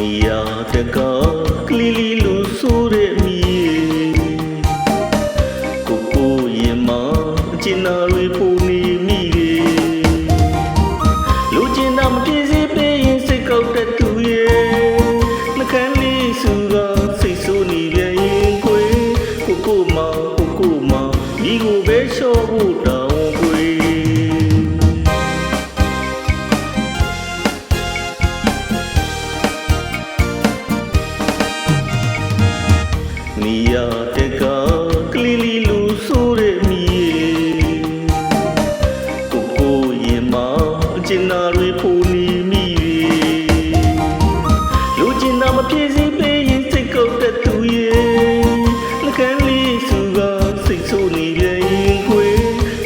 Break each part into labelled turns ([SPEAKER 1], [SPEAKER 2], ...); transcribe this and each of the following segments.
[SPEAKER 1] နေရတကားကလေးလေးလူဆိုတဲ့မီကိုကိုရင်မအကျဉ်းနာတွေပုံနေမိတယ်လူကျင်တာမပြည့်စည်ပေးရင်စိတ်ကောက်တဲ့သူရဲ့နှကန်းလေးစုကစိတ်ဆိုးနေပြန်ရင်ကိုကိုကိုမကိုကိုမမိကိုပဲလျှော့ဖို့ ကကလေးလေးလူဆိုးတဲ့မီကိုကိုရင်မအကျဉ်းနာတွေပုံနေမိလူကျင်နာမပြေစီပေးရင်စိတ်ကောက်တဲ့သူရဲ့လက်ကမ်းလေးစုကစိတ်ဆိုးနေပြန်ရင်ခွေ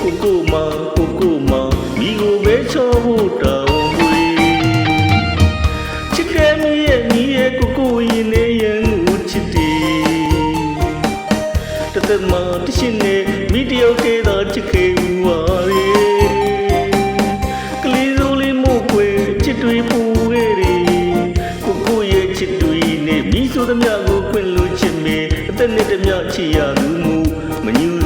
[SPEAKER 1] ကိုကိုမကိုကိုမမိကိုပဲချောဖို့တော တသက်မှတရှင်းနဲ့မိတယောက်ကသာချစ်ခဲ့ဘူးပါလေကလေးစိုးလေးမို့ခွေချစ်တွေပူခဲ့တယ်ကိုကိုရဲ့ချစ်တွေနဲ့မိဆိုသမျှကိုခွင့်လို့ချစ်မေအသက်နဲ့တမျှချစ်ရသူမူမညူ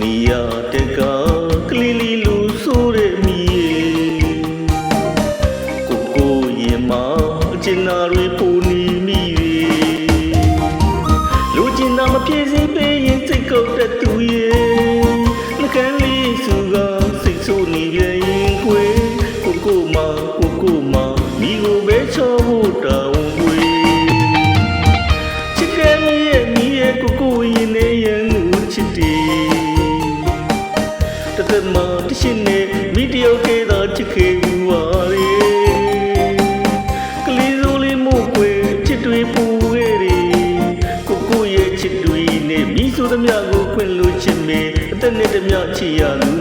[SPEAKER 1] နီယာတကကလေးလေးလူဆိုးတဲ့မီကိုကိုရင်မအကျဉ်းနာတွေပူနေမိလူကျင်နာမပြေစီပေးရင်စိတ်ကောက်တဲ့သူရဲ့လက်ကမ်းလေးစုကစိတ်ဆိုးနေပြန်ရင်ခွေကိုကိုမကိုကိုမမိကိုပဲချောဖို့တောင်း သက်မှတရှင်းနဲ့မိတယောက်ကသာချစ်ခဲ့ဘူးပါလေကလေးစိုးလေးမို့ကွယ်ချစ်တွေပူခဲ့တယ်ကိုကိုရဲ့ချစ်တွေနဲ့မိဆိုသမျှကိုခွင့်လို့ချစ်မေအသက်နဲ့တမျှချစ်ရလူ